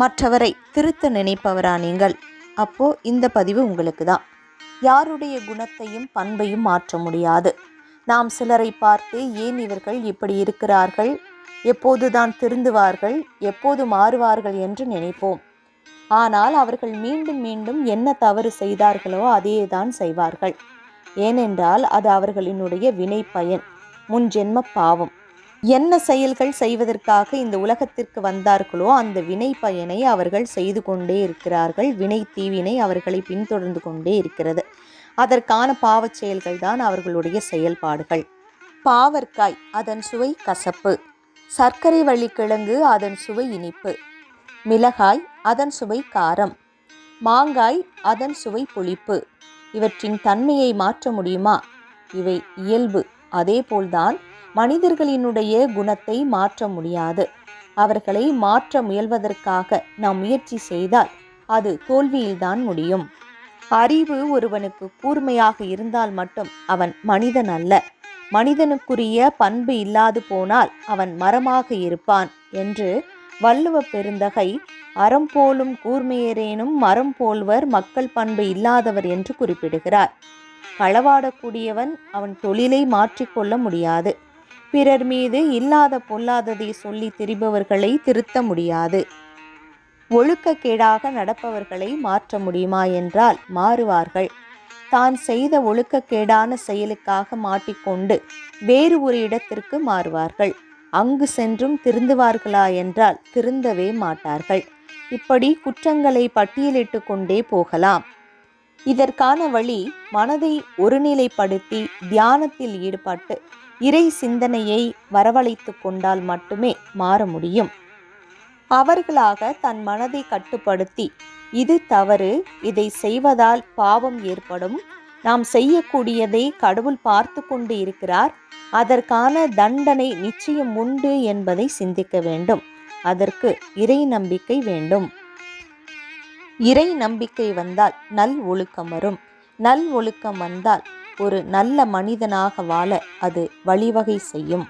மற்றவரை திருத்த நினைப்பவரா நீங்கள்? அப்போ இந்த பதிவு உங்களுக்கு தான் யாருடைய குணத்தையும் பண்பையும் மாற்ற முடியாது. நாம் சிலரை பார்த்து ஏன் இவர்கள் இப்படி இருக்கிறார்கள்? எப்போதுதான் திருந்துவார்கள்? எப்போது மாறுவார்கள் என்று நினைப்போம். ஆனால் அவர்கள் மீண்டும் மீண்டும் என்ன தவறு செய்தார்களோ அதையே தான் செய்வார்கள். ஏனென்றால் அது அவர்களினுடைய வினை பயன் முன்ஜென்ம பாவம். என்ன செயல்கள் செய்வதற்காக இந்த உலகத்திற்கு வந்தார்களோ அந்த வினை பயனை அவர்கள் செய்து கொண்டே இருக்கிறார்கள். வினை தீவினை அவர்களை பின்தொடர்ந்து கொண்டே இருக்கிறது. அதற்கான பாவச் செயல்கள் தான் அவர்களுடைய செயல்பாடுகள். பாவற்காய் அதன் சுவை கசப்பு. சர்க்கரை வள்ளிக்கிழங்கு அதன் சுவை இனிப்பு. மிளகாய் அதன் சுவை காரம். மாங்காய் அதன் சுவை புளிப்பு. இவற்றின் தன்மையை மாற்ற முடியுமா? இவை இயல்பு. அதேபோல்தான் மனிதர்களினுடைய குணத்தை மாற்ற முடியாது. அவர்களை மாற்ற முயல்வதற்காக நாம் முயற்சி செய்தால் அது தோல்வியில்தான் முடியும். அறிவு ஒருவனுக்கு கூர்மையாக இருந்தால் மட்டும் அவன் மனிதன் அல்ல. மனிதனுக்குரிய பண்பு இல்லாது போனால் அவன் மரமாக இருப்பான் என்று வள்ளுவ பெருந்தகை அறம் போலும் கூர்மையரேனும் மரம் போல்வர் மக்கள் பண்பு இல்லாதவர் என்று குறிப்பிடுகிறார். களவாடக்கூடியவன் அவன் தொழிலை மாற்றிக்கொள்ள முடியாது. பிறர் மீது இல்லாத பொல்லாததை சொல்லி திரிபவர்களை திருத்த முடியாது. ஒழுக்கக்கேடாக நடப்பவர்களை மாற்ற முடியுமா என்றால் மாறுவார்கள். தான் செய்த ஒழுக்கக்கேடான செயலுக்காக மாட்டிக்கொண்டு வேறு ஒரு இடத்திற்கு மாறுவார்கள். அங்கு சென்றும் திருந்துவார்களா என்றால் திருந்தவே மாட்டார்கள். இப்படி குற்றங்களை பட்டியலிட்டு கொண்டே போகலாம். இதற்கான வழி மனதை ஒருநிலைப்படுத்தி தியானத்தில் ஈடுபட்டு இறை சிந்தனையை வரவழைத்து கொண்டால் மட்டுமே மாற முடியும். அவர்களாக தன் மனதை கட்டுப்படுத்தி இது தவறு இதை செய்வதால் பாவம் ஏற்படும். நாம் செய்யக்கூடியதை கடவுள் பார்த்து கொண்டு இருக்கிறார். அதற்கான தண்டனை நிச்சயம் உண்டு என்பதை சிந்திக்க வேண்டும். அதற்கு இறை நம்பிக்கை வேண்டும். இறை நம்பிக்கை வந்தால் நல் ஒழுக்கம் வரும். நல் ஒழுக்கம் வந்தால் ஒரு நல்ல மனிதனாக வாழ அது வழிவகை செய்யும்.